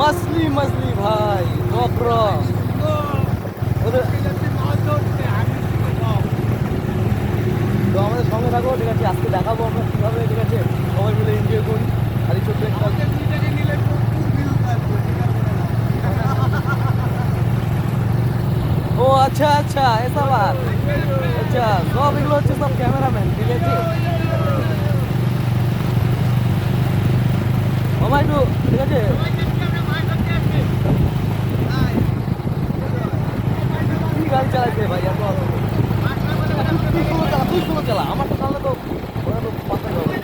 মাসলি মাসলি ভাই কপরা আমাদের সঙ্গে থাকো, ঠিক আছে? আজকে দেখাবো আমরা কীভাবে, ঠিক আছে? সবাই মিলে এনজয় করি। আর ছোট্ট ও আচ্ছা আচ্ছা এসা আর আচ্ছা সব এগুলো হচ্ছে সব ক্যামেরাম্যান, ঠিক আছে? আমার একটু, ঠিক আছে? গাড়ি চালাইছে ভাই, এত চালা, আমার তো তাহলে তো ওরা তো পাতা যাবে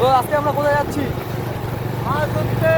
ও, আজকে আমরা কোথায় যাচ্ছি? মাছ ধরতে।